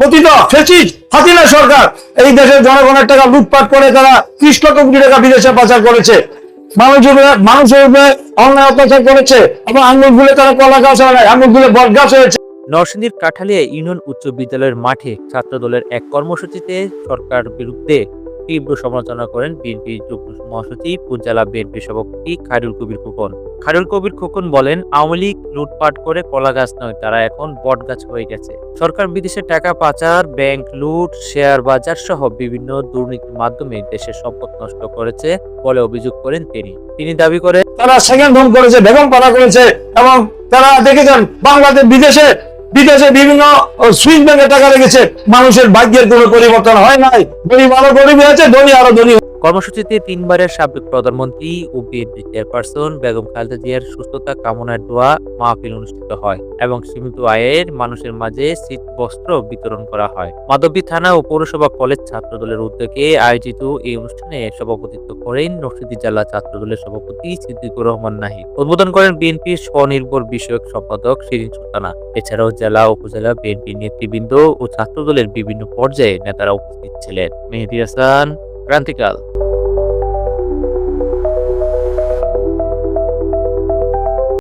পতিত, ফেসিস সরকার। এই দেশের জনগণের টাকা লুটপাট করে তারা ত্রিশ লক্ষ কোটি টাকা বিদেশে পাচার করেছে। মানুষের মানুষের উপরে অন্যায় অত্যাচার করেছে। এবং আঙুল গুলে তারা কলা গাছ হয় নাই আঙুল গুলে বট গাছ হয়েছে। নরসিংদীর কাঠালিয়া ইউনিয়ন উচ্চ বিদ্যালয়ের মাঠে ছাত্রদলের এক কর্মসূচিতে সরকার বিরুদ্ধে তীব্র সমালোচনা করেন বিএনপি যুগ্ম মহাসচিব উপজেলা বিএনপি সভাপতি খায়রুল কবির খোকন? খায়রুল কবির খোকন বলেন, আওয়ামী লীগ লুটপাট করে কলা গাছ নয়, তারা এখন বট গাছ হয়ে গেছে। সরকার বিদেশে টাকা পাচার, ব্যাংক লুট, শেয়ার বাজার সহ বিভিন্ন দুর্নীতির মাধ্যমে দেশের সম্পদ নষ্ট করেছে বলে অভিযোগ করেন তিনি। তিনি দাবি করেন, তারা সেকেন্ড হোম করেছে, বেগম পাড়া করেছে এবং তারা দেখেছেন বাংলাদেশ বিদেশে বিদেশে বিভিন্ন সুইস ব্যাংকে টাকা রেখেছে। মানুষের ভাগ্যের কোনো পরিবর্তন হয় নাই। গরিব আরও গরিব হয়েছে ধনী আরও ধনী কর্মসূচিতে তিনবারের সাবেক প্রধানমন্ত্রী ও বিএনপি চেয়ারপারসন বেগম খালেদা জিয়ার সুস্থতা কামনার দোয়া মাহফিল অনুষ্ঠিত হয় এবং সীমিত আয়ের মানুষের মাঝে শীত বস্ত্র বিতরণ করা হয়। মাধবী থানা ও পৌরসভা কলেজ ছাত্র দলের উদ্যোগে আয়োজিত এই অনুষ্ঠানে সভাপতিত্ব করেন নরসিংদী জেলা ছাত্র দলের সভাপতি সিদ্দিকুর রহমান নাহি উদ্বোধন করেন বিএনপির স্বনির্ভর বিষয়ক সম্পাদক শিরিন সুলতানা। এছাড়াও জেলা, উপজেলা বিএনপি নেতৃবৃন্দ ও ছাত্র দলের বিভিন্ন পর্যায়ে নেতারা উপস্থিত ছিলেন। মেহেদি হাসান ক্রান্তিকাল।